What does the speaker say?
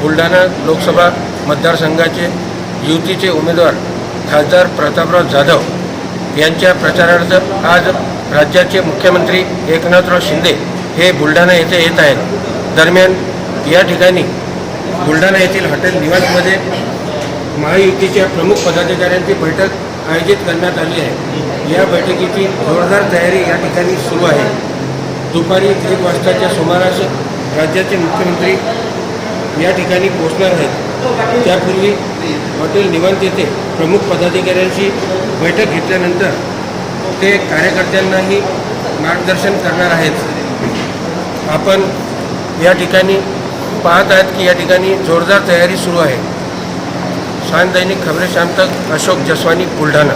बुलढाणा लोकसभा मतदारसंघाचे युतीचे उमेदवार खासदार प्रतापराव जाधव यांच्या प्रचारार्थ आज राज्याचे मुख्यमंत्री एकनाथराव शिंदे हे बुलढाणा येथे येत आहेत. दरम्यान या ठिकाणी बुलढाणा येथील हॉटेल निवासमध्ये महायुतीच्या प्रमुख पदाधिकाऱ्यांची बैठक आयोजित करण्यात आली आहे. या बैठकीची जोरदार तयारी या ठिकाणी सुरू आहे. दुपारी एक वाजताच्या सुमारास राज्याचे मुख्यमंत्री या ठिकाणी पोहोचणार आहेत. त्यापूर्वी हॉटेल निवांत येथे प्रमुख पदाधिकाऱ्यांशी बैठक घेतल्यानंतर ते कार्यकर्त्यांनाही मार्गदर्शन करणार आहेत. आपण या ठिकाणी पाहत आहेत की या ठिकाणी जोरदार तयारी सुरू आहे. शान दैनिक खबरे शाम तक अशोक जसवानी बुलढाणा.